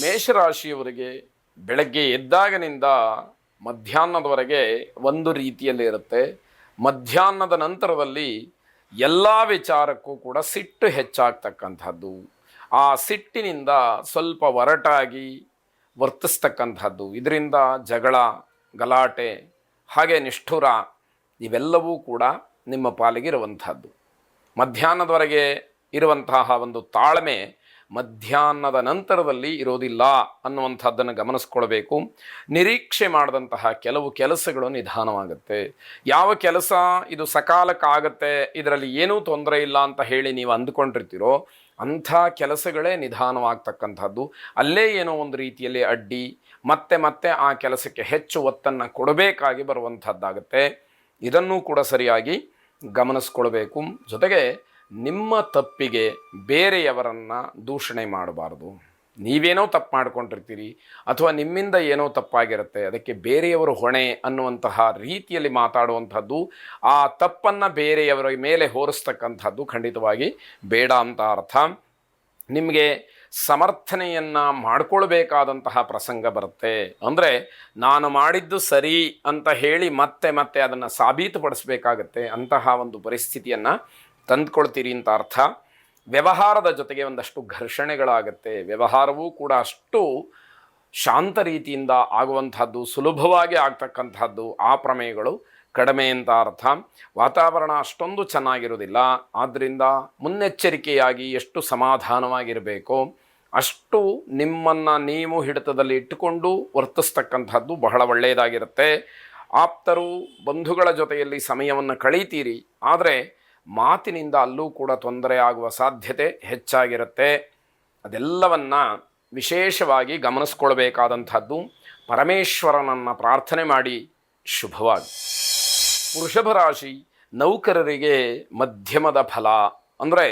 ಮೇಷರಾಶಿಯವರಿಗೆ ಬೆಳಗ್ಗೆ ಎದ್ದಾಗನಿಂದ ಮಧ್ಯಾಹ್ನದವರೆಗೆ ಒಂದು ರೀತಿಯಲ್ಲಿ ಇರುತ್ತೆ. ಮಧ್ಯಾಹ್ನದ ನಂತರದಲ್ಲಿ ಎಲ್ಲ ವಿಚಾರಕ್ಕೂ ಕೂಡ ಸಿಟ್ಟು ಹೆಚ್ಚಾಗ್ತಕ್ಕಂಥದ್ದು. ಆ ಸಿಟ್ಟಿನಿಂದ ಸ್ವಲ್ಪ ಒರಟಾಗಿ ವರ್ತಿಸ್ತಕ್ಕಂಥದ್ದು. ಇದರಿಂದ ಜಗಳ, ಗಲಾಟೆ, ಹಾಗೆ ನಿಷ್ಠುರ ಇವೆಲ್ಲವೂ ಕೂಡ ನಿಮ್ಮ ಪಾಲಿಗೆ ಇರುವಂಥದ್ದು. ಮಧ್ಯಾಹ್ನದವರೆಗೆ ಇರುವಂತಹ ಒಂದು ತಾಳ್ಮೆ ಮಧ್ಯಾಹ್ನದ ನಂತರದಲ್ಲಿ ಇರೋದಿಲ್ಲ ಅನ್ನುವಂಥದ್ದನ್ನು ಗಮನಿಸ್ಕೊಳ್ಬೇಕು. ನಿರೀಕ್ಷೆ ಮಾಡಿದಂತಹ ಕೆಲವು ಕೆಲಸಗಳು ನಿಧಾನವಾಗುತ್ತೆ. ಯಾವ ಕೆಲಸ ಇದು ಸಕಾಲಕ್ಕಾಗತ್ತೆ ಇದರಲ್ಲಿ ಏನೂ ತೊಂದರೆ ಇಲ್ಲ ಅಂತ ಹೇಳಿ ನೀವು ಅಂದ್ಕೊಂಡಿರ್ತೀರೋ, ಅಂಥ ಕೆಲಸಗಳೇ ನಿಧಾನವಾಗ್ತಕ್ಕಂಥದ್ದು. ಅಲ್ಲೇ ಏನೋ ಒಂದು ರೀತಿಯಲ್ಲಿ ಅಡ್ಡಿ, ಮತ್ತೆ ಮತ್ತೆ ಆ ಕೆಲಸಕ್ಕೆ ಹೆಚ್ಚು ಒತ್ತನ್ನು ಕೊಡಬೇಕಾಗಿ ಬರುವಂಥದ್ದಾಗುತ್ತೆ. ಇದನ್ನೂ ಕೂಡ ಸರಿಯಾಗಿ ಗಮನಿಸ್ಕೊಳ್ಬೇಕು. ಜೊತೆಗೆ ನಿಮ್ಮ ತಪ್ಪಿಗೆ ಬೇರೆಯವರನ್ನು ದೂಷಣೆ ಮಾಡಬಾರ್ದು. ನೀವೇನೋ ತಪ್ಪು ಮಾಡ್ಕೊಂಡಿರ್ತೀರಿ ಅಥವಾ ನಿಮ್ಮಿಂದ ಏನೋ ತಪ್ಪಾಗಿರುತ್ತೆ, ಅದಕ್ಕೆ ಬೇರೆಯವರು ಹೊಣೆ ಅನ್ನುವಂತಹ ರೀತಿಯಲ್ಲಿ ಮಾತಾಡುವಂಥದ್ದು, ಆ ತಪ್ಪನ್ನು ಬೇರೆಯವರ ಮೇಲೆ ಹೋರಿಸ್ತಕ್ಕಂಥದ್ದು ಖಂಡಿತವಾಗಿ ಬೇಡ ಅಂತ ಅರ್ಥ. ನಿಮಗೆ ಸಮರ್ಥನೆಯನ್ನು ಮಾಡಿಕೊಳ್ಬೇಕಾದಂತಹ ಪ್ರಸಂಗ ಬರುತ್ತೆ. ಅಂದರೆ ನಾನು ಮಾಡಿದ್ದು ಸರಿ ಅಂತ ಹೇಳಿ ಮತ್ತೆ ಮತ್ತೆ ಅದನ್ನು ಸಾಬೀತುಪಡಿಸಬೇಕಾಗತ್ತೆ ಅಂತಹ ಒಂದು ಪರಿಸ್ಥಿತಿಯನ್ನು ತಂದ್ಕೊಳ್ತೀರಿ ಅಂತ ಅರ್ಥ. ವ್ಯವಹಾರದ ಜೊತೆಗೆ ಒಂದಷ್ಟು ಘರ್ಷಣೆಗಳಾಗತ್ತೆ. ವ್ಯವಹಾರವೂ ಕೂಡ ಅಷ್ಟು ಶಾಂತ ರೀತಿಯಿಂದ ಆಗುವಂಥದ್ದು, ಸುಲಭವಾಗಿ ಆಗ್ತಕ್ಕಂಥದ್ದು ಆ ಪ್ರಮೇಯಗಳು ಕಡಿಮೆ ಅಂತ ಅರ್ಥ. ವಾತಾವರಣ ಅಷ್ಟೊಂದು ಚೆನ್ನಾಗಿರೋದಿಲ್ಲ ಆದ್ದರಿಂದ ಮುನ್ನೆಚ್ಚರಿಕೆಯಾಗಿ ಎಷ್ಟು ಸಮಾಧಾನವಾಗಿರಬೇಕೋ, ಅಷ್ಟು ನಿಮ್ಮನ್ನು ನೀವು ಹಿಡಿತದಲ್ಲಿ ಇಟ್ಟುಕೊಂಡು ವರ್ತಿಸ್ತಕ್ಕಂಥದ್ದು ಬಹಳ ಒಳ್ಳೆಯದಾಗಿರುತ್ತೆ. ಆಪ್ತರು ಬಂಧುಗಳ ಜೊತೆಯಲ್ಲಿ ಸಮಯವನ್ನು ಕಳೀತೀರಿ. ಆದರೆ ಮಾತಿನಿಂದ ಅಲ್ಲೂ ಕೂಡ ತೊಂದರೆ ಆಗುವ ಸಾಧ್ಯತೆ ಹೆಚ್ಚಾಗಿರುತ್ತೆ. ಅದೆಲ್ಲವನ್ನು ವಿಶೇಷವಾಗಿ ಗಮನಿಸ್ಕೊಳ್ಬೇಕಾದಂಥದ್ದು. ಪರಮೇಶ್ವರನನ್ನು ಪ್ರಾರ್ಥನೆ ಮಾಡಿ ಶುಭವಾಗಿ. ವೃಷಭ ರಾಶಿ ನೌಕರರಿಗೆ ಮಧ್ಯಮದ ಫಲ. ಅಂದರೆ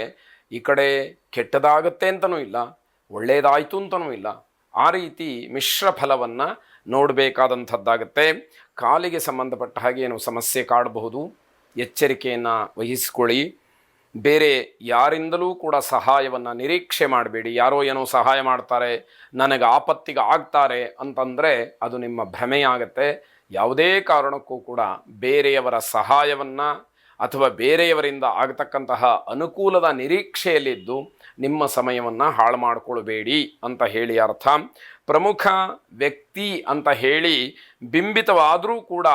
ಈ ಕಡೆ ಕೆಟ್ಟದಾಗತ್ತೆ ಅಂತನೂ ಇಲ್ಲ ಒಳ್ಳೆಯದಾಯಿತು ಅಂತನೂ ಇಲ್ಲ. ಆ ರೀತಿ ಮಿಶ್ರ ಫಲವನ್ನು ನೋಡಬೇಕಾದಂಥದ್ದಾಗುತ್ತೆ. ಕಾಲಿಗೆ ಸಂಬಂಧಪಟ್ಟ ಹಾಗೆ ಏನು ಸಮಸ್ಯೆ ಕಾಡಬಹುದು. ಎಚ್ಚರಿಕೆಯನ್ನು ವಹಿಸಿಕೊಳ್ಳಿ. ಬೇರೆ ಯಾರಿಂದಲೂ ಕೂಡ ಸಹಾಯವನ್ನು ನಿರೀಕ್ಷೆ ಮಾಡಬೇಡಿ. ಯಾರೋ ಏನೋ ಸಹಾಯ ಮಾಡ್ತಾರೆ, ನನಗೆ ಆಪತ್ತಿಗೆ ಆಗ್ತಾರೆ ಅಂತಂದರೆ ಅದು ನಿಮ್ಮ ಭ್ರಮೆಯಾಗತ್ತೆ. ಯಾವುದೇ ಕಾರಣಕ್ಕೂ ಕೂಡ ಬೇರೆಯವರ ಸಹಾಯವನ್ನು ಅಥವಾ ಬೇರೆಯವರಿಂದ ಆಗತಕ್ಕಂತಹ ಅನುಕೂಲದ ನಿರೀಕ್ಷೆಯಲ್ಲಿದ್ದು ನಿಮ್ಮ ಸಮಯವನ್ನು ಹಾಳು ಮಾಡಿಕೊಳ್ಬೇಡಿ ಅಂತ ಹೇಳಿ ಅರ್ಥ. ಪ್ರಮುಖ ವ್ಯಕ್ತಿ ಅಂತ ಹೇಳಿ ಬಿಂಬಿತವಾದರೂ ಕೂಡ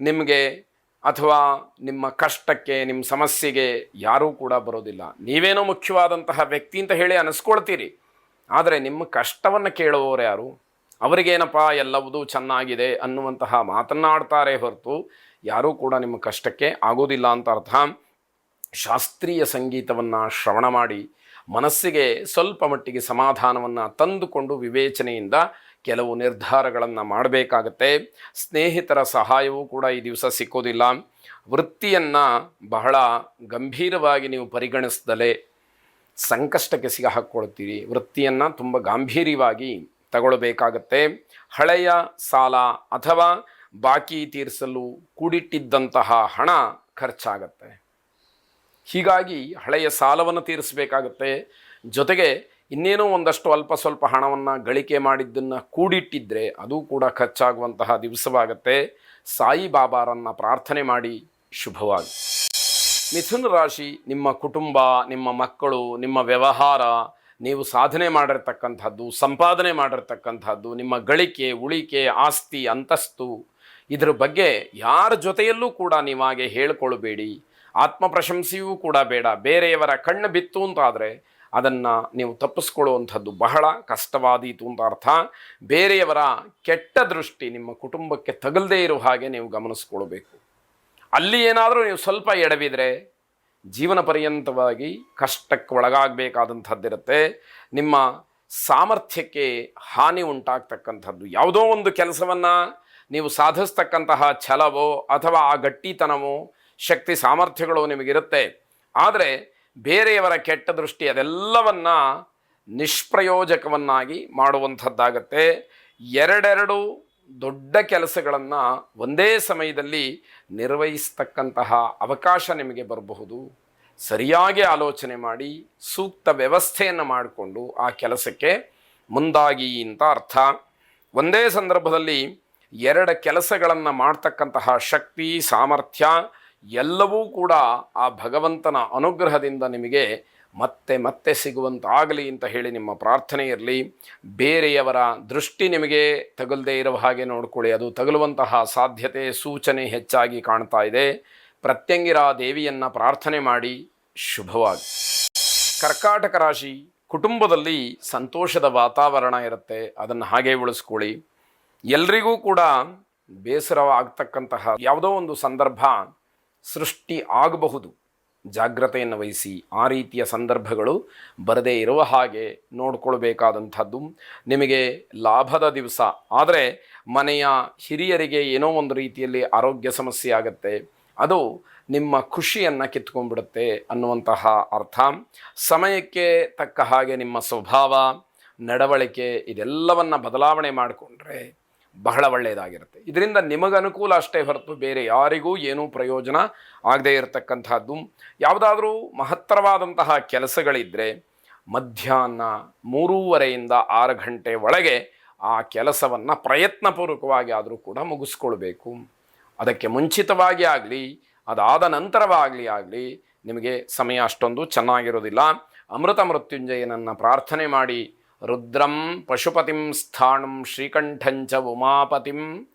ನಿಮಗೆ ಅಥವಾ ನಿಮ್ಮ ಕಷ್ಟಕ್ಕೆ ನಿಮ್ಮ ಸಮಸ್ಯೆಗೆ ಯಾರೂ ಕೂಡ ಬರೋದಿಲ್ಲ. ನೀವೇನೋ ಮುಖ್ಯವಾದಂತಹ ವ್ಯಕ್ತಿ ಅಂತ ಹೇಳಿ ಅನಿಸ್ಕೊಳ್ತೀರಿ. ಆದರೆ ನಿಮ್ಮ ಕಷ್ಟವನ್ನು ಕೇಳುವವರು ಯಾರು? ಅವರಿಗೇನಪ್ಪ ಎಲ್ಲವುದೂ ಚೆನ್ನಾಗಿದೆ ಅನ್ನುವಂತಹ ಮಾತನ್ನಾಡ್ತಾರೆ ಹೊರತು ಯಾರೂ ಕೂಡ ನಿಮ್ಮ ಕಷ್ಟಕ್ಕೆ ಆಗೋದಿಲ್ಲ ಅಂತ ಅರ್ಥ. ಶಾಸ್ತ್ರೀಯ ಸಂಗೀತವನ್ನು ಶ್ರವಣ ಮಾಡಿ ಮನಸ್ಸಿಗೆ ಸ್ವಲ್ಪ ಮಟ್ಟಿಗೆ ಸಮಾಧಾನವನ್ನು ತಂದುಕೊಂಡು ವಿವೇಚನೆಯಿಂದ ಕೆಲವು ನಿರ್ಧಾರಗಳನ್ನು ಮಾಡಬೇಕಾಗತ್ತೆ. ಸ್ನೇಹಿತರ ಸಹಾಯವೂ ಕೂಡ ಈ ದಿವಸ ಸಿಕ್ಕೋದಿಲ್ಲ. ವೃತ್ತಿಯನ್ನು ಬಹಳ ಗಂಭೀರವಾಗಿ ನೀವು ಪರಿಗಣಿಸ್ದಲೇ ಸಂಕಷ್ಟಕ್ಕೆ ಸಿಗ ಹಾಕ್ಕೊಳ್ತೀರಿ. ವೃತ್ತಿಯನ್ನು ತುಂಬ ಗಾಂಭೀರ್ಯವಾಗಿ ತಗೊಳ್ಬೇಕಾಗತ್ತೆ. ಹಳೆಯ ಸಾಲ ಅಥವಾ ಬಾಕಿ ತೀರಿಸಲು ಕೂಡಿಟ್ಟಿದ್ದಂತಹ ಹಣ ಖರ್ಚಾಗತ್ತೆ. ಹೀಗಾಗಿ ಹಳೆಯ ಸಾಲವನ್ನು ತೀರಿಸಬೇಕಾಗತ್ತೆ. ಜೊತೆಗೆ ಇನ್ನೇನೋ ಒಂದಷ್ಟು ಅಲ್ಪ ಸ್ವಲ್ಪ ಹಣವನ್ನು ಗಳಿಕೆ ಮಾಡಿದ್ದನ್ನು ಕೂಡಿಟ್ಟಿದ್ದರೆ ಅದು ಕೂಡ ಖರ್ಚಾಗುವಂತಹ ದಿವಸವಾಗತ್ತೆ. ಸಾಯಿಬಾಬಾರನ್ನು ಪ್ರಾರ್ಥನೆ ಮಾಡಿ ಶುಭವಾಗಿ ಮಿಥುನ ರಾಶಿ, ನಿಮ್ಮ ಕುಟುಂಬ, ನಿಮ್ಮ ಮಕ್ಕಳು, ನಿಮ್ಮ ವ್ಯವಹಾರ, ನೀವು ಸಾಧನೆ ಮಾಡಿರ್ತಕ್ಕಂಥದ್ದು, ಸಂಪಾದನೆ ಮಾಡಿರ್ತಕ್ಕಂಥದ್ದು, ನಿಮ್ಮ ಗಳಿಕೆ, ಉಳಿಕೆ, ಆಸ್ತಿ, ಅಂತಸ್ತು, ಇದರ ಬಗ್ಗೆ ಯಾರ ಜೊತೆಯಲ್ಲೂ ಕೂಡ ನೀವಾಗೆ ಹೇಳ್ಕೊಳ್ಬೇಡಿ. ಆತ್ಮ ಪ್ರಶಂಸೆಯೂ ಕೂಡ ಬೇಡ. ಬೇರೆಯವರ ಕಣ್ಣು ಬಿತ್ತು ಅಂತಾದರೆ ಅದನ್ನು ನೀವು ತಪ್ಪಿಸ್ಕೊಳ್ಳುವಂಥದ್ದು ಬಹಳ ಕಷ್ಟವಾದೀತು ಅಂತ ಅರ್ಥ ಬೇರೆಯವರ ಕೆಟ್ಟ ದೃಷ್ಟಿ ನಿಮ್ಮ ಕುಟುಂಬಕ್ಕೆ ತಗಲದೇ ಇರೋ ಹಾಗೆ ನೀವು ಗಮನಿಸ್ಕೊಳ್ಬೇಕು. ಅಲ್ಲಿ ಏನಾದರೂ ನೀವು ಸ್ವಲ್ಪ ಎಡವಿದರೆ ಜೀವನ ಪರ್ಯಂತವಾಗಿ ಕಷ್ಟಕ್ಕೆ ಒಳಗಾಗಬೇಕಾದಂಥದ್ದಿರುತ್ತೆ. ನಿಮ್ಮ ಸಾಮರ್ಥ್ಯಕ್ಕೆ ಹಾನಿ ಉಂಟಾಗ್ತಕ್ಕಂಥದ್ದು ಯಾವುದೋ ಒಂದು ಕೆಲಸವನ್ನು ನೀವು ಸಾಧಿಸ್ತಕ್ಕಂತಹ ಛಲವೋ ಅಥವಾ ಆ ಗಟ್ಟಿತನವೋ, ಶಕ್ತಿ ಸಾಮರ್ಥ್ಯಗಳು ನಿಮಗಿರುತ್ತೆ. ಆದರೆ ಬೇರೆಯವರ ಕೆಟ್ಟ ದೃಷ್ಟಿ ಅದೆಲ್ಲವನ್ನ ನಿಷ್ಪ್ರಯೋಜಕವನ್ನಾಗಿ ಮಾಡುವಂಥದ್ದಾಗತ್ತೆ. ಎರಡೆರಡು ದೊಡ್ಡ ಕೆಲಸಗಳನ್ನು ಒಂದೇ ಸಮಯದಲ್ಲಿ ನಿರ್ವಹಿಸ್ತಕ್ಕಂತಹ ಅವಕಾಶ ನಿಮಗೆ ಬರಬಹುದು. ಸರಿಯಾಗಿ ಆಲೋಚನೆ ಮಾಡಿ, ಸೂಕ್ತ ವ್ಯವಸ್ಥೆಯನ್ನು ಮಾಡಿಕೊಂಡು ಆ ಕೆಲಸಕ್ಕೆ ಮುಂದಾಗಿ ಅಂತ ಅರ್ಥ. ಒಂದೇ ಸಂದರ್ಭದಲ್ಲಿ ಎರಡು ಕೆಲಸಗಳನ್ನು ಮಾಡ್ತಕ್ಕಂತಹ ಶಕ್ತಿ, ಸಾಮರ್ಥ್ಯ ಎಲ್ಲವೂ ಕೂಡ ಆ ಭಗವಂತನ ಅನುಗ್ರಹದಿಂದ ನಿಮಗೆ ಮತ್ತೆ ಮತ್ತೆ ಸಿಗುವಂತಾಗಲಿ ಅಂತ ಹೇಳಿ ನಿಮ್ಮ ಪ್ರಾರ್ಥನೆ ಇರಲಿ. ಬೇರೆಯವರ ದೃಷ್ಟಿ ನಿಮಗೆ ತಗಲದೇ ಇರುವ ಹಾಗೆ ನೋಡಿಕೊಳ್ಳಿ. ಅದು ತಗಲುವಂತಹ ಸಾಧ್ಯತೆ, ಸೂಚನೆ ಹೆಚ್ಚಾಗಿ ಕಾಣ್ತಾ ಇದೆ. ಪ್ರತ್ಯಂಗಿರ ದೇವಿಯನ್ನು ಪ್ರಾರ್ಥನೆ ಮಾಡಿ ಶುಭವಾಗಿ. ಕರ್ಕಾಟಕ ರಾಶಿ ಕುಟುಂಬದಲ್ಲಿ ಸಂತೋಷದ ವಾತಾವರಣ ಇರುತ್ತೆ. ಅದನ್ನು ಹಾಗೆ ಉಳಿಸ್ಕೊಳ್ಳಿ. ಎಲ್ರಿಗೂ ಕೂಡ ಬೇಸರವಾಗ್ತಕ್ಕಂತಹ ಯಾವುದೋ ಒಂದು ಸಂದರ್ಭ ಸೃಷ್ಟಿ ಆಗಬಹುದು. ಜಾಗ್ರತೆಯನ್ನು ವಹಿಸಿ ಆ ರೀತಿಯ ಸಂದರ್ಭಗಳು ಬರದೇ ಇರುವ ಹಾಗೆ ನೋಡಿಕೊಳ್ಬೇಕಾದಂಥದ್ದು. ನಿಮಗೆ ಲಾಭದ ದಿವಸ. ಆದರೆ ಮನೆಯ ಹಿರಿಯರಿಗೆ ಏನೋ ಒಂದು ರೀತಿಯಲ್ಲಿ ಆರೋಗ್ಯ ಸಮಸ್ಯೆ ಆಗುತ್ತೆ. ಅದು ನಿಮ್ಮ ಖುಷಿಯನ್ನು ಕಿತ್ಕೊಂಡ್ಬಿಡುತ್ತೆ ಅನ್ನುವಂತಹ ಅರ್ಥ. ಸಮಯಕ್ಕೆ ತಕ್ಕ ಹಾಗೆ ನಿಮ್ಮ ಸ್ವಭಾವ, ನಡವಳಿಕೆ ಇದೆಲ್ಲವನ್ನು ಬದಲಾವಣೆ ಮಾಡಿಕೊಂಡ್ರೆ ಬಹಳ ಒಳ್ಳೆಯದಾಗಿರುತ್ತೆ. ಇದರಿಂದ ನಿಮಗೆ ಅನುಕೂಲ ಅಷ್ಟೇ ಹೊರತು ಬೇರೆ ಯಾರಿಗೂ ಏನೂ ಪ್ರಯೋಜನ ಆಗದೇ ಇರತಕ್ಕಂಥದ್ದು. ಯಾವುದಾದ್ರೂ ಮಹತ್ತರವಾದಂತಹ ಕೆಲಸಗಳಿದ್ದರೆ ಮಧ್ಯಾಹ್ನ ಮೂರೂವರೆಯಿಂದ ಆರು ಗಂಟೆ ಒಳಗೆ ಆ ಕೆಲಸವನ್ನು ಪ್ರಯತ್ನಪೂರ್ವಕವಾಗಿ ಆದರೂ ಕೂಡ ಮುಗಿಸ್ಕೊಳ್ಬೇಕು. ಅದಕ್ಕೆ ಮುಂಚಿತವಾಗಿ ಆಗಲಿ, ಅದಾದ ನಂತರವಾಗಲಿ ಆಗಲಿ ನಿಮಗೆ ಸಮಯ ಅಷ್ಟೊಂದು ಚೆನ್ನಾಗಿರೋದಿಲ್ಲ. ಅಮೃತ ಮೃತ್ಯುಂಜಯನನ್ನು ಪ್ರಾರ್ಥನೆ ಮಾಡಿ ರುದ್ರಂ ಪಶುಪತಿಂ ಸ್ಥಾಣಂ ಶ್ರೀಕಂಠಂಚ ಉಮಾಪತಿಂ.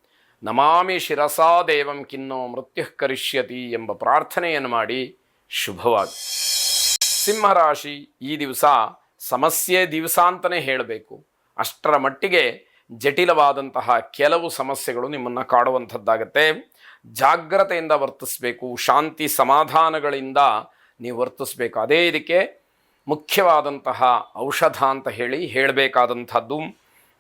ನಮಾಮಿ ಶಿರಸಾ ದೇವಂ ಕಿನ್ನೋ ಮೃತ್ಯು ಕರಿಷ್ಯತಿ ಎಂಬ ಪ್ರಾರ್ಥನೆಯನ್ನು ಮಾಡಿ ಶುಭವಾಗಿ. ಸಿಂಹರಾಶಿ ಈ ದಿವಸ ಸಮಸ್ಯೆ ದಿವಸ ಅಂತಲೇ ಹೇಳಬೇಕು. ಅಷ್ಟರ ಮಟ್ಟಿಗೆ ಜಟಿಲವಾದಂತಹ ಕೆಲವು ಸಮಸ್ಯೆಗಳು ನಿಮ್ಮನ್ನು ಕಾಡುವಂಥದ್ದಾಗತ್ತೆ. ಜಾಗ್ರತೆಯಿಂದ ವರ್ತಿಸಬೇಕು, ಶಾಂತಿ ಸಮಾಧಾನಗಳಿಂದ ನೀವು ವರ್ತಿಸಬೇಕು. ಅದೇ ಇದಕ್ಕೆ ಮುಖ್ಯವಾದಂತಹ ಔಷಧ ಅಂತ ಹೇಳಿ ಹೇಳಬೇಕಾದಂಥದ್ದು.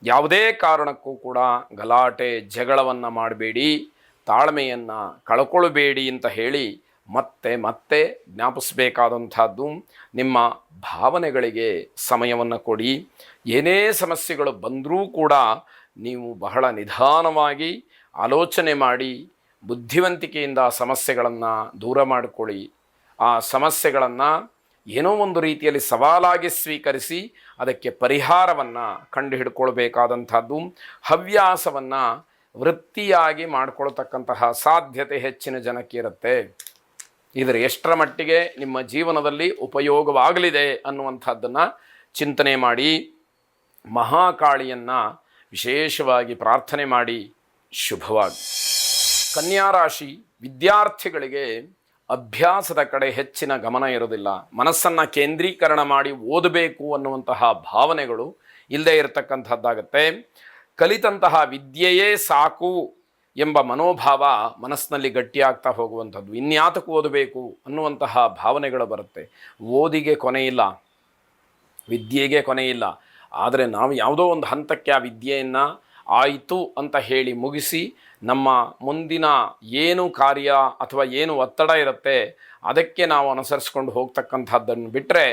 ಯಾವುದೇ ಕಾರಣಕ್ಕೂ ಕೂಡ ಗಲಾಟೆ, ಜಗಳವನ್ನು ಮಾಡಬೇಡಿ, ತಾಳ್ಮೆಯನ್ನು ಕಳ್ಕೊಳ್ಬೇಡಿ ಅಂತ ಹೇಳಿ ಮತ್ತೆ ಮತ್ತೆ ಜ್ಞಾಪಿಸಬೇಕಾದಂಥದ್ದು. ನಿಮ್ಮ ಭಾವನೆಗಳಿಗೆ ಸಮಯವನ್ನು ಕೊಡಿ. ಏನೇ ಸಮಸ್ಯೆಗಳು ಬಂದರೂ ಕೂಡ ನೀವು ಬಹಳ ನಿಧಾನವಾಗಿ ಆಲೋಚನೆ ಮಾಡಿ, ಬುದ್ಧಿವಂತಿಕೆಯಿಂದ ಸಮಸ್ಯೆಗಳನ್ನು ದೂರ ಮಾಡಿಕೊಳ್ಳಿ. ಆ ಸಮಸ್ಯೆಗಳನ್ನು ಏನೋ ಒಂದು ರೀತಿಯಲ್ಲಿ ಸವಾಲಾಗಿ ಸ್ವೀಕರಿಸಿ ಅದಕ್ಕೆ ಪರಿಹಾರವನ್ನು ಕಂಡುಹಿಡ್ಕೊಳ್ಬೇಕಾದಂಥದ್ದು, ಹವ್ಯಾಸವನ್ನು ವೃತ್ತಿಯಾಗಿ ಮಾಡಿಕೊಳ್ತಕ್ಕಂತಹ ಸಾಧ್ಯತೆ ಹೆಚ್ಚಿನ ಜನಕ್ಕೆ ಇರುತ್ತೆ. ಇದರ ಎಷ್ಟರ ಮಟ್ಟಿಗೆ ನಿಮ್ಮ ಜೀವನದಲ್ಲಿ ಉಪಯೋಗವಾಗಲಿದೆ ಅನ್ನುವಂಥದ್ದನ್ನು ಚಿಂತನೆ ಮಾಡಿ, ಮಹಾಕಾಳಿಯನ್ನು ವಿಶೇಷವಾಗಿ ಪ್ರಾರ್ಥನೆ ಮಾಡಿ, ಶುಭವಾಗಿ. ಕನ್ಯಾ ರಾಶಿ ವಿದ್ಯಾರ್ಥಿಗಳಿಗೆ ಅಭ್ಯಾಸದ ಕಡೆ ಹೆಚ್ಚಿನ ಗಮನ ಇರೋದಿಲ್ಲ ಮನಸ್ಸನ್ನು ಕೇಂದ್ರೀಕರಣ ಮಾಡಿ ಓದಬೇಕು ಅನ್ನುವಂತಹ ಭಾವನೆಗಳು ಇಲ್ಲದೆ ಇರತಕ್ಕಂಥದ್ದಾಗತ್ತೆ. ಕಲಿತಂತಹ ವಿದ್ಯೆಯೇ ಸಾಕು ಎಂಬ ಮನೋಭಾವ ಮನಸ್ಸಿನಲ್ಲಿ ಗಟ್ಟಿಯಾಗ್ತಾ ಹೋಗುವಂಥದ್ದು. ಇನ್ಯಾತಕ್ಕೂ ಓದಬೇಕು ಅನ್ನುವಂತಹ ಭಾವನೆಗಳು ಬರುತ್ತೆ. ಓದಿಗೆ ಕೊನೆಯಿಲ್ಲ ವಿದ್ಯೆಗೆ ಕೊನೆಯಿಲ್ಲ ಆದರೆ ನಾವು ಯಾವುದೋ ಒಂದು ಹಂತಕ್ಕೆ ಆ ವಿದ್ಯೆಯನ್ನು ಆಯಿತು ಅಂತ ಹೇಳಿ ಮುಗಿಸಿ ನಮ್ಮ ಮುಂದಿನ ಏನು ಕಾರ್ಯ ಅಥವಾ ಏನು ಒತ್ತಡ ಇರುತ್ತೆ, ಅದಕ್ಕೆ ನಾವು ಅನುಸರಿಸ್ಕೊಂಡು ಹೋಗ್ತಕ್ಕಂಥದ್ದನ್ನು ಬಿಟ್ಟರೆ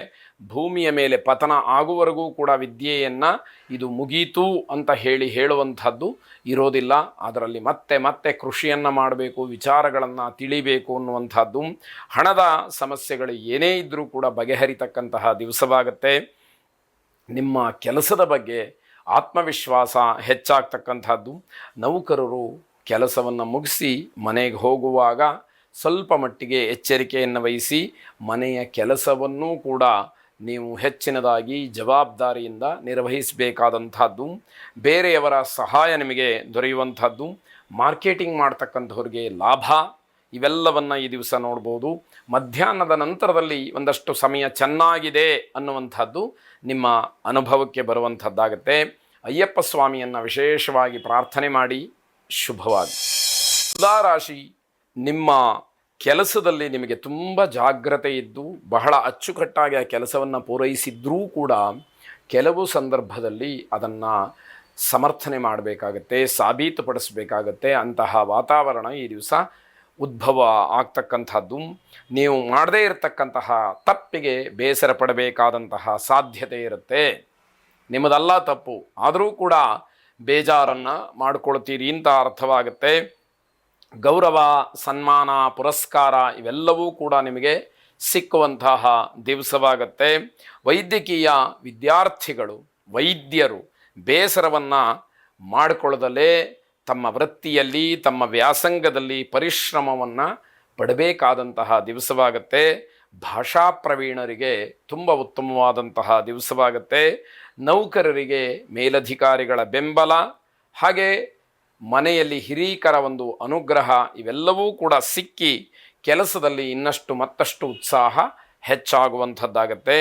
ಭೂಮಿಯ ಮೇಲೆ ಪತನ ಆಗುವವರೆಗೂ ಕೂಡ ವಿದ್ಯೆಯನ್ನು ಇದು ಮುಗೀತು ಅಂತ ಹೇಳಿ ಹೇಳುವಂಥದ್ದು ಇರೋದಿಲ್ಲ. ಅದರಲ್ಲಿ ಮತ್ತೆ ಮತ್ತೆ ಕೃಷಿಯನ್ನು ಮಾಡಬೇಕು, ವಿಚಾರಗಳನ್ನು ತಿಳಿಬೇಕು ಅನ್ನುವಂಥದ್ದು, ಹಣದ ಸಮಸ್ಯೆಗಳು ಏನೇ ಇದ್ದರೂ ಕೂಡ ಬಗೆಹರಿತಕ್ಕಂತಹ ದಿವಸವಾಗುತ್ತೆ. ನಿಮ್ಮ ಕೆಲಸದ ಬಗ್ಗೆ ಆತ್ಮವಿಶ್ವಾಸ ಹೆಚ್ಚಾಗ್ತಕ್ಕಂಥದ್ದು. ನೌಕರರು ಕೆಲಸವನ್ನು ಮುಗಿಸಿ ಮನೆಗೆ ಹೋಗುವಾಗ ಸ್ವಲ್ಪ ಮಟ್ಟಿಗೆ ಎಚ್ಚರಿಕೆಯನ್ನು ವಹಿಸಿ ಮನೆಯ ಕೆಲಸವನ್ನೂ ಕೂಡ ನೀವು ಹೆಚ್ಚಿನದಾಗಿ ಜವಾಬ್ದಾರಿಯಿಂದ ನಿರ್ವಹಿಸಬೇಕಾದಂಥದ್ದು, ಬೇರೆಯವರ ಸಹಾಯ ನಿಮಗೆ ದೊರೆಯುವಂಥದ್ದು, ಮಾರ್ಕೆಟಿಂಗ್ ಮಾಡ್ತಕ್ಕಂಥವ್ರಿಗೆ ಲಾಭ, ಇವೆಲ್ಲವನ್ನು ಈ ದಿವಸ ನೋಡ್ಬೋದು. ಮಧ್ಯಾಹ್ನದ ನಂತರದಲ್ಲಿ ಒಂದಷ್ಟು ಸಮಯ ಚೆನ್ನಾಗಿದೆ ಅನ್ನುವಂಥದ್ದು ನಿಮ್ಮ ಅನುಭವಕ್ಕೆ ಬರುವಂಥದ್ದಾಗುತ್ತೆ. ಅಯ್ಯಪ್ಪ ಸ್ವಾಮಿಯನ್ನು ವಿಶೇಷವಾಗಿ ಪ್ರಾರ್ಥನೆ ಮಾಡಿ. ಶುಭವಾಗಿ ತುಲಾರಾಶಿ ನಿಮ್ಮ ಕೆಲಸದಲ್ಲಿ ನಿಮಗೆ ತುಂಬ ಜಾಗ್ರತೆ ಇದ್ದು ಬಹಳ ಅಚ್ಚುಕಟ್ಟಾಗಿ ಆ ಕೆಲಸವನ್ನು ಪೂರೈಸಿದ್ರೂ ಕೂಡ ಕೆಲವು ಸಂದರ್ಭದಲ್ಲಿ ಅದನ್ನು ಸಮರ್ಥನೆ ಮಾಡಬೇಕಾಗತ್ತೆ, ಸಾಬೀತುಪಡಿಸಬೇಕಾಗತ್ತೆ. ಅಂತಹ ವಾತಾವರಣ ಈ ದಿವಸ ಉದ್ಭವ ಆಗ್ತಕ್ಕಂಥದ್ದು. ನೀವು ಮಾಡದೇ ಇರತಕ್ಕಂತಹ ತಪ್ಪಿಗೆ ಬೇಸರ ಪಡಬೇಕಾದಂತಹ ಸಾಧ್ಯತೆ ಇರುತ್ತೆ. ನಿಮ್ಮದಲ್ಲ ತಪ್ಪು. ಆದರೂ ಕೂಡ ಬೇಜಾರನ್ನು ಮಾಡ್ಕೊಳ್ತೀರಿ ಅಂತ ಅರ್ಥವಾಗುತ್ತೆ. ಗೌರವ, ಸನ್ಮಾನ, ಪುರಸ್ಕಾರ ಇವೆಲ್ಲವೂ ಕೂಡ ನಿಮಗೆ ಸಿಕ್ಕುವಂತಹ ದಿವಸವಾಗತ್ತೆ. ವೈದ್ಯಕೀಯ ವಿದ್ಯಾರ್ಥಿಗಳು, ವೈದ್ಯರು ಬೇಸರವನ್ನು ಮಾಡಿಕೊಳ್ಳದಲೇ ತಮ್ಮ ವೃತ್ತಿಯಲ್ಲಿ, ತಮ್ಮ ವ್ಯಾಸಂಗದಲ್ಲಿ ಪರಿಶ್ರಮವನ್ನು ಪಡಬೇಕಾದಂತಹ ದಿವಸವಾಗತ್ತೆ. ಭಾಷಾ ಪ್ರವೀಣರಿಗೆ ತುಂಬ ಉತ್ತಮವಾದಂತಹ ದಿವಸವಾಗತ್ತೆ. ನೌಕರರಿಗೆ ಮೇಲಧಿಕಾರಿಗಳ ಬೆಂಬಲ, ಹಾಗೆ ಮನೆಯಲ್ಲಿ ಹಿರೀಕರ ಒಂದು ಅನುಗ್ರಹ ಇವೆಲ್ಲವೂ ಕೂಡ ಸಿಕ್ಕಿ ಕೆಲಸದಲ್ಲಿ ಇನ್ನಷ್ಟು ಮತ್ತಷ್ಟು ಉತ್ಸಾಹ ಹೆಚ್ಚಾಗುವಂಥದ್ದಾಗತ್ತೆ.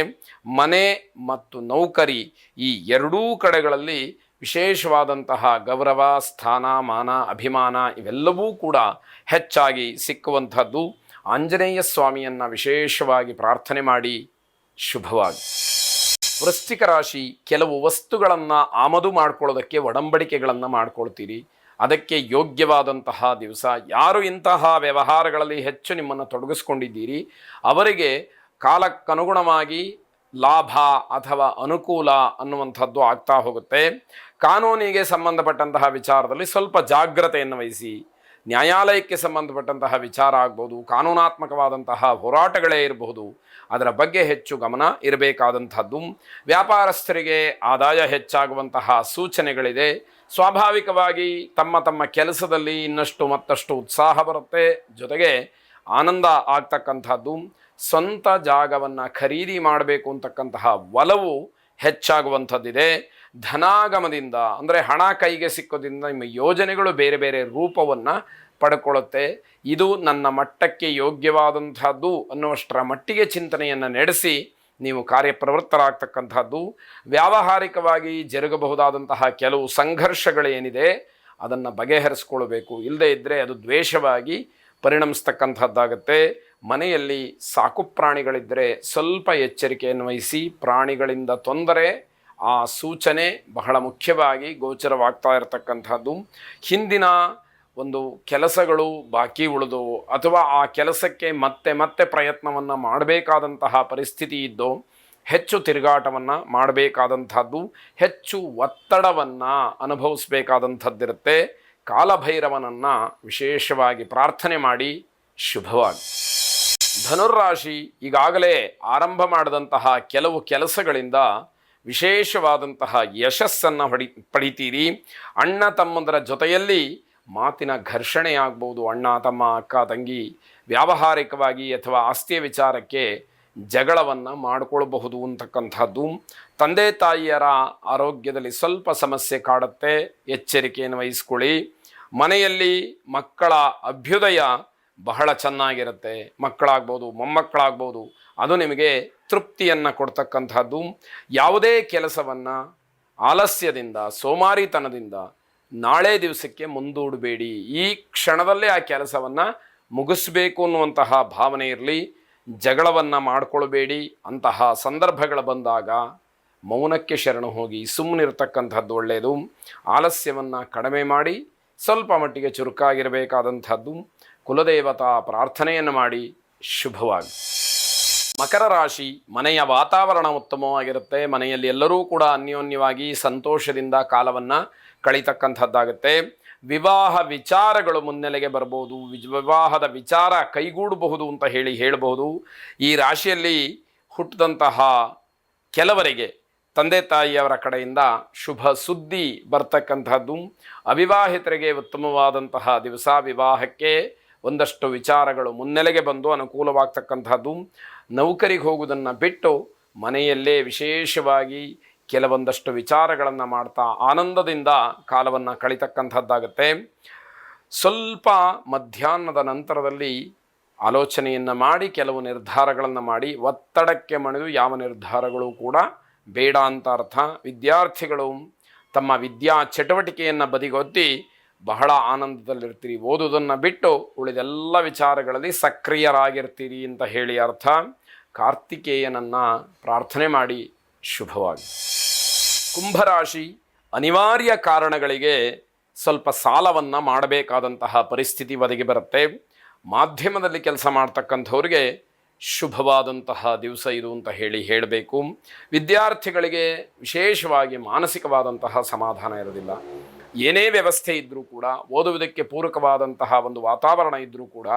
ಮನೆ ಮತ್ತು ನೌಕರಿ ಈ ಎರಡೂ ಕಡೆಗಳಲ್ಲಿ ವಿಶೇಷವಾದಂತಹ ಗೌರವ ಸ್ಥಾನ ಮಾನ ಅಭಿಮಾನ ಇವೆಲ್ಲವೂ ಕೂಡ ಹೆಚ್ಚಾಗಿ ಸಿಕ್ಕುವಂಥದ್ದು. ಆಂಜನೇಯ ಸ್ವಾಮಿಯನ್ನು ವಿಶೇಷವಾಗಿ ಪ್ರಾರ್ಥನೆ ಮಾಡಿ ಶುಭವಾಗಿ ವೃಶ್ಚಿಕ ರಾಶಿ ಕೆಲವು ವಸ್ತುಗಳನ್ನು ಆಮದು ಮಾಡ್ಕೊಳ್ಳೋದಕ್ಕೆ ಒಡಂಬಡಿಕೆಗಳನ್ನು ಮಾಡ್ಕೊಳ್ತೀರಿ. ಅದಕ್ಕೆ ಯೋಗ್ಯವಾದಂತಹ ದಿವಸ. ಯಾರು ಇಂತಹ ವ್ಯವಹಾರಗಳಲ್ಲಿ ಹೆಚ್ಚು ನಿಮ್ಮನ್ನು ತೊಡಗಿಸ್ಕೊಂಡಿದ್ದೀರಿ, ಅವರಿಗೆ ಕಾಲಕ್ಕನುಗುಣವಾಗಿ ಲಾಭ ಅಥವಾ ಅನುಕೂಲ ಅನ್ನುವಂಥದ್ದು ಆಗ್ತಾ ಹೋಗುತ್ತೆ. ಕಾನೂನಿಗೆ ಸಂಬಂಧಪಟ್ಟಂತಹ ವಿಚಾರದಲ್ಲಿ ಸ್ವಲ್ಪ ಜಾಗ್ರತೆಯನ್ನು ವಹಿಸಿ. ನ್ಯಾಯಾಲಯಕ್ಕೆ ಸಂಬಂಧಪಟ್ಟಂತಹ ವಿಚಾರ ಆಗ್ಬೋದು, ಕಾನೂನಾತ್ಮಕವಾದಂತಹ ಹೋರಾಟಗಳೇ ಇರಬಹುದು ಅದರ ಬಗ್ಗೆ ಹೆಚ್ಚು ಗಮನ ಇರಬೇಕಾದಂಥದ್ದು. ವ್ಯಾಪಾರಸ್ಥರಿಗೆ ಆದಾಯ ಹೆಚ್ಚಾಗುವಂತಹ ಸೂಚನೆಗಳಿದೆ. ಸ್ವಾಭಾವಿಕವಾಗಿ ತಮ್ಮ ತಮ್ಮ ಕೆಲಸದಲ್ಲಿ ಇನ್ನಷ್ಟು ಮತ್ತಷ್ಟು ಉತ್ಸಾಹ ಬರುತ್ತೆ. ಜೊತೆಗೆ ಆನಂದ ಆಗ್ತಕ್ಕಂಥದ್ದು. ಸ್ವಂತ ಜಾಗವನ್ನು ಖರೀದಿ ಮಾಡಬೇಕು ಅಂತಕ್ಕಂತಹ ಒಲವು ಹೆಚ್ಚಾಗುವಂಥದ್ದಿದೆ. ಧನಾಗಮದಿಂದ ಅಂದರೆ ಹಣ ಕೈಗೆ ಸಿಕ್ಕೋದ್ರಿಂದ ನಿಮ್ಮ ಯೋಜನೆಗಳು ಬೇರೆ ಬೇರೆ ರೂಪವನ್ನು ಪಡ್ಕೊಳ್ಳುತ್ತೆ. ಇದು ನನ್ನ ಮಟ್ಟಕ್ಕೆ ಯೋಗ್ಯವಾದಂತಹದ್ದು ಅನ್ನುವಷ್ಟರ ಮಟ್ಟಿಗೆ ಚಿಂತನೆಯನ್ನು ನಡೆಸಿ ನೀವು ಕಾರ್ಯಪ್ರವೃತ್ತರಾಗ್ತಕ್ಕಂಥದ್ದು. ವ್ಯಾವಹಾರಿಕವಾಗಿ ಜರುಗಬಹುದಾದಂತಹ ಕೆಲವು ಸಂಘರ್ಷಗಳೇನಿದೆ, ಅದನ್ನು ಬಗೆಹರಿಸ್ಕೊಳ್ಬೇಕು. ಇಲ್ಲದೇ ಇದ್ದರೆ ಅದು ದ್ವೇಷವಾಗಿ ಪರಿಣಮಿಸ್ತಕ್ಕಂಥದ್ದಾಗತ್ತೆ. ಮನೆಯಲ್ಲಿ ಸಾಕು ಪ್ರಾಣಿಗಳಿದ್ದರೆ ಸ್ವಲ್ಪ ಎಚ್ಚರಿಕೆಯನ್ನು ವಹಿಸಿ, ಪ್ರಾಣಿಗಳಿಂದ ತೊಂದರೆ, ಆ ಸೂಚನೆ ಬಹಳ ಮುಖ್ಯವಾಗಿ ಗೋಚರವಾಗ್ತಾ ಇರತಕ್ಕಂಥದ್ದು. ಹಿಂದಿನ ಒಂದು ಕೆಲಸಗಳು ಬಾಕಿ ಉಳಿದು ಅಥವಾ ಆ ಕೆಲಸಕ್ಕೆ ಮತ್ತೆ ಮತ್ತೆ ಪ್ರಯತ್ನವನ್ನು ಮಾಡಬೇಕಾದಂತಹ ಪರಿಸ್ಥಿತಿ ಇದ್ದು ಹೆಚ್ಚು ತಿರುಗಾಟವನ್ನು ಮಾಡಬೇಕಾದಂಥದ್ದು, ಹೆಚ್ಚು ಒತ್ತಡವನ್ನು ಅನುಭವಿಸಬೇಕಾದಂಥದ್ದಿರುತ್ತೆ. ಕಾಲಭೈರವನನ್ನು ವಿಶೇಷವಾಗಿ ಪ್ರಾರ್ಥನೆ ಮಾಡಿ ಶುಭವಾಗಿ ಧನುರ್ರಾಶಿ ಈಗಾಗಲೇ ಆರಂಭ ಮಾಡಿದಂತಹ ಕೆಲವು ಕೆಲಸಗಳಿಂದ ವಿಶೇಷವಾದಂತಹ ಯಶಸ್ಸನ್ನು ಹೊಡಿ, ಪಡಿತೀರಿ. ಅಣ್ಣ ತಮ್ಮಂದರ ಜೊತೆಯಲ್ಲಿ ಮಾತಿನ ಘರ್ಷಣೆ ಆಗ್ಬೋದು. ಅಣ್ಣ, ತಮ್ಮ, ಅಕ್ಕ, ತಂಗಿ ವ್ಯಾವಹಾರಿಕವಾಗಿ ಅಥವಾ ಆಸ್ತಿಯ ವಿಚಾರಕ್ಕೆ ಜಗಳವನ್ನು ಮಾಡಿಕೊಳ್ಬಹುದು ಅಂತಕ್ಕಂಥದ್ದು. ತಂದೆ, ತಾಯಿಯರ ಆರೋಗ್ಯದಲ್ಲಿ ಸ್ವಲ್ಪ ಸಮಸ್ಯೆ ಕಾಡುತ್ತೆ. ಎಚ್ಚರಿಕೆಯನ್ನು ವಹಿಸ್ಕೊಳ್ಳಿ. ಮನೆಯಲ್ಲಿ ಮಕ್ಕಳ ಅಭ್ಯುದಯ ಬಹಳ ಚೆನ್ನಾಗಿರುತ್ತೆ. ಮಕ್ಕಳಾಗ್ಬೋದು, ಮೊಮ್ಮಕ್ಕಳಾಗ್ಬೋದು. ಅದು ನಿಮಗೆ ತೃಪ್ತಿಯನ್ನು ಕೊಡ್ತಕ್ಕಂಥದ್ದು. ಯಾವುದೇ ಕೆಲಸವನ್ನು ಆಲಸ್ಯದಿಂದ, ಸೋಮಾರಿತನದಿಂದ ನಾಳೆ ದಿವಸಕ್ಕೆ ಮುಂದೂಡಬೇಡಿ. ಈ ಕ್ಷಣದಲ್ಲೇ ಆ ಕೆಲಸವನ್ನು ಮುಗಿಸ್ಬೇಕು ಅನ್ನುವಂತಹ ಭಾವನೆ ಇರಲಿ. ಜಗಳವನ್ನು ಮಾಡಿಕೊಳ್ಬೇಡಿ. ಅಂತಹ ಸಂದರ್ಭಗಳು ಬಂದಾಗ ಮೌನಕ್ಕೆ ಶರಣು ಹೋಗಿ ಸುಮ್ಮನಿರ್ತಕ್ಕಂಥದ್ದು ಒಳ್ಳೆಯದು ಆಲಸ್ಯವನ್ನು ಕಡಿಮೆ ಮಾಡಿ, ಸ್ವಲ್ಪ ಮಟ್ಟಿಗೆ ಚುರುಕಾಗಿರಬೇಕಾದಂಥದ್ದು. ಕುಲದೇವತಾ ಪ್ರಾರ್ಥನೆಯನ್ನು ಮಾಡಿ. ಶುಭವಾಗಿ. ಮಕರ ರಾಶಿ ಮನೆಯ ವಾತಾವರಣ ಉತ್ತಮವಾಗಿರುತ್ತೆ. ಮನೆಯಲ್ಲಿ ಎಲ್ಲರೂ ಕೂಡ ಅನ್ಯೋನ್ಯವಾಗಿ ಸಂತೋಷದಿಂದ ಕಾಲವನ್ನು ಕಳೀತಕ್ಕಂಥದ್ದಾಗುತ್ತೆ. ವಿವಾಹ ವಿಚಾರಗಳು ಮುನ್ನೆಲೆಗೆ ಬರ್ಬೋದು, ವಿಜ್- ವಿವಾಹದ ವಿಚಾರ ಕೈಗೂಡಬಹುದು ಅಂತ ಹೇಳಿ ಹೇಳಬಹುದು. ಈ ರಾಶಿಯಲ್ಲಿ ಹುಟ್ಟಿದಂತಹ ಕೆಲವರಿಗೆ ತಂದೆ ತಾಯಿಯವರ ಕಡೆಯಿಂದ ಶುಭ ಸುದ್ದಿ ಬರ್ತಕ್ಕಂಥದ್ದು. ಅವಿವಾಹಿತರಿಗೆ ಉತ್ತಮವಾದಂತಹ ದಿವಸ ವಿವಾಹಕ್ಕೆ ಒಂದಷ್ಟು ವಿಚಾರಗಳು ಮುನ್ನೆಲೆಗೆ ಬಂದು ಅನುಕೂಲವಾಗ್ತಕ್ಕಂಥದ್ದು. ನೌಕರಿಗೆ ಹೋಗುವುದನ್ನು ಬಿಟ್ಟು ಮನೆಯಲ್ಲೇ ವಿಶೇಷವಾಗಿ ಕೆಲವೊಂದಷ್ಟು ವಿಚಾರಗಳನ್ನು ಮಾಡ್ತಾ ಆನಂದದಿಂದ ಕಾಲವನ್ನು ಕಳಿತಕ್ಕಂಥದ್ದಾಗತ್ತೆ. ಸ್ವಲ್ಪ ಮಧ್ಯಾಹ್ನದ ನಂತರದಲ್ಲಿ ಆಲೋಚನೆಯನ್ನು ಮಾಡಿ, ಕೆಲವು ನಿರ್ಧಾರಗಳನ್ನು ಮಾಡಿ, ಒತ್ತಡಕ್ಕೆ ಮಣಿದು ಯಾವ ನಿರ್ಧಾರಗಳು ಕೂಡ ಬೇಡ ಅಂತ ಅರ್ಥ. ವಿದ್ಯಾರ್ಥಿಗಳು ತಮ್ಮ ವಿದ್ಯಾ ಚಟುವಟಿಕೆಯನ್ನು ಬದಿಗೊತ್ತಿ ಬಹಳ ಆನಂದದಲ್ಲಿರ್ತೀರಿ. ಓದುವುದನ್ನು ಬಿಟ್ಟು ಉಳಿದೆಲ್ಲ ವಿಚಾರಗಳಲ್ಲಿ ಸಕ್ರಿಯರಾಗಿರ್ತೀರಿ ಅಂತ ಹೇಳಿ ಅರ್ಥ. ಕಾರ್ತಿಕೇಯನನ್ನು ಪ್ರಾರ್ಥನೆ ಮಾಡಿ ಶುಭವಾಗಿ ಕುಂಭರಾಶಿ ಅನಿವಾರ್ಯ ಕಾರಣಗಳಿಗೆ ಸ್ವಲ್ಪ ಸಾಲವನ್ನು ಮಾಡಬೇಕಾದಂತಹ ಪರಿಸ್ಥಿತಿ ಒದಗಿ ಬರುತ್ತೆ. ಮಾಧ್ಯಮದಲ್ಲಿ ಕೆಲಸ ಮಾಡ್ತಕ್ಕಂಥವ್ರಿಗೆ ಶುಭವಾದಂತಹ ದಿವಸ ಇದು ಅಂತ ಹೇಳಿ ಹೇಳಬೇಕು. ವಿದ್ಯಾರ್ಥಿಗಳಿಗೆ ವಿಶೇಷವಾಗಿ ಮಾನಸಿಕವಾದಂತಹ ಸಮಾಧಾನ ಇರೋದಿಲ್ಲ. ಏನೇ ವ್ಯವಸ್ಥೆ ಇದ್ದರೂ ಕೂಡ, ಓದುವುದಕ್ಕೆ ಪೂರಕವಾದಂತಹ ಒಂದು ವಾತಾವರಣ ಇದ್ದರೂ ಕೂಡ,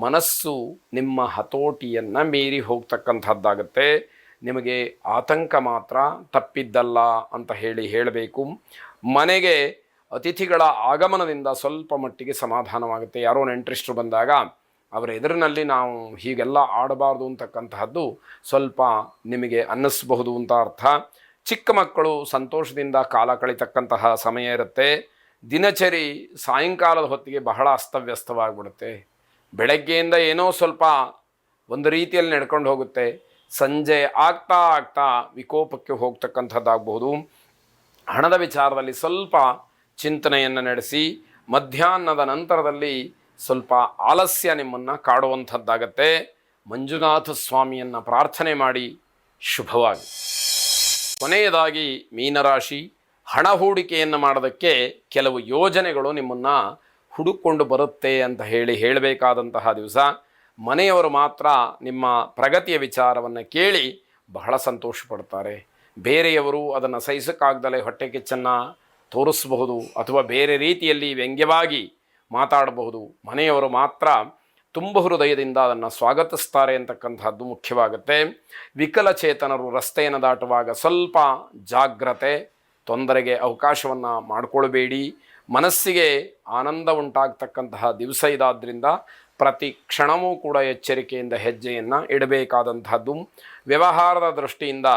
ಮನಸ್ಸು ನಿಮ್ಮ ಹತೋಟಿಯನ್ನು ಮೀರಿ ಹೋಗ್ತಕ್ಕಂಥದ್ದಾಗತ್ತೆ. ನಿಮಗೆ ಆತಂಕ ಮಾತ್ರ ತಪ್ಪಿದ್ದಲ್ಲ ಅಂತ ಹೇಳಿ ಹೇಳಬೇಕು. ಮನೆಗೆ ಅತಿಥಿಗಳ ಆಗಮನದಿಂದ ಸ್ವಲ್ಪ ಮಟ್ಟಿಗೆ ಸಮಾಧಾನವಾಗುತ್ತೆ. ಯಾರೋ ನೆಂಟ್ರಿಸ್ಟ್ರು ಬಂದಾಗ ಅವರ ಎದುರಿನಲ್ಲಿ ನಾವು ಹೀಗೆಲ್ಲ ಆಡಬಾರ್ದು ಅಂತಕ್ಕಂತಹದ್ದು ಸ್ವಲ್ಪ ನಿಮಗೆ ಅನ್ನಿಸಬಹುದು ಅಂತ ಅರ್ಥ. ಚಿಕ್ಕ ಮಕ್ಕಳು ಸಂತೋಷದಿಂದ ಕಾಲ ಕಳಿತಕ್ಕಂತಹ ಸಮಯ ಇರುತ್ತೆ. ದಿನಚರಿ ಸಾಯಂಕಾಲದ ಹೊತ್ತಿಗೆ ಬಹಳ ಅಸ್ತವ್ಯಸ್ತವಾಗಿಬಿಡುತ್ತೆ. ಬೆಳಗ್ಗೆಯಿಂದ ಏನೋ ಸ್ವಲ್ಪ ಒಂದು ರೀತಿಯಲ್ಲಿ ನಡ್ಕೊಂಡು ಹೋಗುತ್ತೆ. ಸಂಜೆ ಆಗ್ತಾ ಆಗ್ತಾ ವಿಕೋಪಕ್ಕೆ ಹೋಗ್ತಕ್ಕಂಥದ್ದಾಗಬಹುದು. ಹಣದ ವಿಚಾರದಲ್ಲಿ ಸ್ವಲ್ಪ ಚಿಂತನೆಯನ್ನು ನಡೆಸಿ, ಮಧ್ಯಾಹ್ನದ ನಂತರದಲ್ಲಿ ಸ್ವಲ್ಪ ಆಲಸ್ಯ ನಿಮ್ಮನ್ನು ಕಾಡುವಂಥದ್ದಾಗತ್ತೆ. ಮಂಜುನಾಥ ಸ್ವಾಮಿಯನ್ನು ಪ್ರಾರ್ಥನೆ ಮಾಡಿ ಶುಭವಾಗಿ. ಕೊನೆಯದಾಗಿ ಮೀನರಾಶಿ, ಹಣ ಹೂಡಿಕೆಯನ್ನು ಮಾಡೋದಕ್ಕೆ ಕೆಲವು ಯೋಜನೆಗಳು ನಿಮ್ಮನ್ನು ಹುಡುಕೊಂಡು ಬರುತ್ತೆ ಅಂತ ಹೇಳಿ ಹೇಳಬೇಕಾದಂತಹ ದಿವಸ. ಮನೆಯವರು ಮಾತ್ರ ನಿಮ್ಮ ಪ್ರಗತಿಯ ವಿಚಾರವನ್ನು ಕೇಳಿ ಬಹಳ ಸಂತೋಷ ಪಡ್ತಾರೆ ಬೇರೆಯವರು ಅದನ್ನು ಸಹಿಸೋಕ್ಕಾಗ್ದಲೇ ಹೊಟ್ಟೆ ಕಿಚ್ಚನ್ನು ತೋರಿಸಬಹುದು ಅಥವಾ ಬೇರೆ ರೀತಿಯಲ್ಲಿ ವ್ಯಂಗ್ಯವಾಗಿ ಮಾತಾಡಬಹುದು. ಮನೆಯವರು ಮಾತ್ರ ತುಂಬ ಹೃದಯದಿಂದ ಅದನ್ನು ಸ್ವಾಗತಿಸ್ತಾರೆ ಅಂತಕ್ಕಂಥದ್ದು ಮುಖ್ಯವಾಗುತ್ತೆ. ವಿಕಲಚೇತನರು ರಸ್ತೆಯನ್ನು ದಾಟುವಾಗ ಸ್ವಲ್ಪ ಜಾಗ್ರತೆ, ತೊಂದರೆಗೆ ಅವಕಾಶವನ್ನು ಮಾಡಿಕೊಳ್ಬೇಡಿ. ಮನಸ್ಸಿಗೆ ಆನಂದ ಉಂಟಾಗ್ತಕ್ಕಂತಹ ದಿವಸ ಇದಾದ್ದರಿಂದ ಪ್ರತಿ ಕ್ಷಣವೂ ಕೂಡ ಎಚ್ಚರಿಕೆಯಿಂದ ಹೆಜ್ಜೆಯನ್ನು ಇಡಬೇಕಾದಂಥದ್ದು. ವ್ಯವಹಾರದ ದೃಷ್ಟಿಯಿಂದ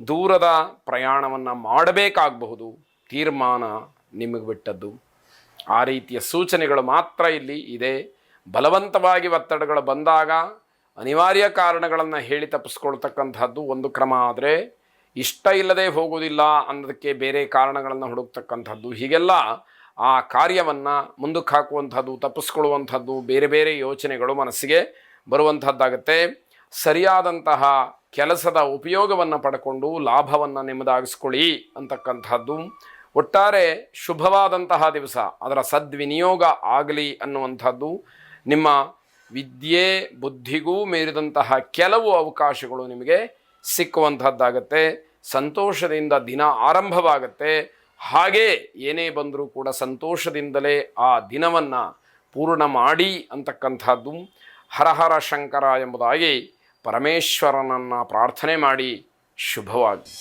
ದೂರದ ಪ್ರಯಾಣವನ್ನು ಮಾಡಬೇಕಾಗಬಹುದು. ತೀರ್ಮಾನ ನಿಮಗೆ ಬಿಟ್ಟದ್ದು. ಆ ರೀತಿಯ ಸೂಚನೆಗಳು ಮಾತ್ರ ಇಲ್ಲಿ ಇದೆ. ಬಲವಂತವಾಗಿ ಒತ್ತಡಗಳು ಬಂದಾಗ ಅನಿವಾರ್ಯ ಕಾರಣಗಳನ್ನು ಹೇಳಿ ತಪ್ಪಿಸ್ಕೊಳ್ತಕ್ಕಂಥದ್ದು ಒಂದು ಕ್ರಮ ಆದರೆ ಇಷ್ಟ ಇಲ್ಲದೆ ಹೋಗುವುದಿಲ್ಲ ಅನ್ನೋದಕ್ಕೆ ಬೇರೆ ಕಾರಣಗಳನ್ನು ಹುಡುಕ್ತಕ್ಕಂಥದ್ದು. ಹೀಗೆಲ್ಲ ಆ ಕಾರ್ಯವನ್ನು ಮುಂದಕ್ಕೆ ಹಾಕುವಂಥದ್ದು, ತಪ್ಪಿಸ್ಕೊಳ್ಳುವಂಥದ್ದು, ಬೇರೆ ಬೇರೆ ಯೋಚನೆಗಳು ಮನಸ್ಸಿಗೆ ಬರುವಂಥದ್ದಾಗತ್ತೆ. ಸರಿಯಾದಂತಹ ಕೆಲಸದ ಉಪಯೋಗವನ್ನು ಪಡ್ಕೊಂಡು ಲಾಭವನ್ನು ನಿಮ್ಮದಾಗಿಸ್ಕೊಳ್ಳಿ ಅಂತಕ್ಕಂಥದ್ದು. ಒಟ್ಟಾರೆ ಶುಭವಾದಂತಹ ದಿವಸ, ಅದರ ಸದ್ವಿನಿಯೋಗ ಆಗಲಿ ಅನ್ನುವಂಥದ್ದು. ನಿಮ್ಮ ವಿದ್ಯೆ, ಬುದ್ಧಿಗೂ ಮೀರಿದಂತಹ ಕೆಲವು ಅವಕಾಶಗಳು ನಿಮಗೆ ಸಿಕ್ಕುವಂಥದ್ದಾಗತ್ತೆ. ಸಂತೋಷದಿಂದ ದಿನ ಆರಂಭವಾಗತ್ತೆ. ಹಾಗೇ ಏನೇ ಬಂದರೂ ಕೂಡ ಸಂತೋಷದಿಂದಲೇ ಆ ದಿನವನ್ನು ಪೂರ್ಣ ಮಾಡಿ ಅಂತಕ್ಕಂಥದ್ದು. ಹರಹರ ಶಂಕರ ಎಂಬುದಾಗಿ ಪರಮೇಶ್ವರನನ್ನು ಪ್ರಾರ್ಥನೆ ಮಾಡಿ ಶುಭವಾಗಿ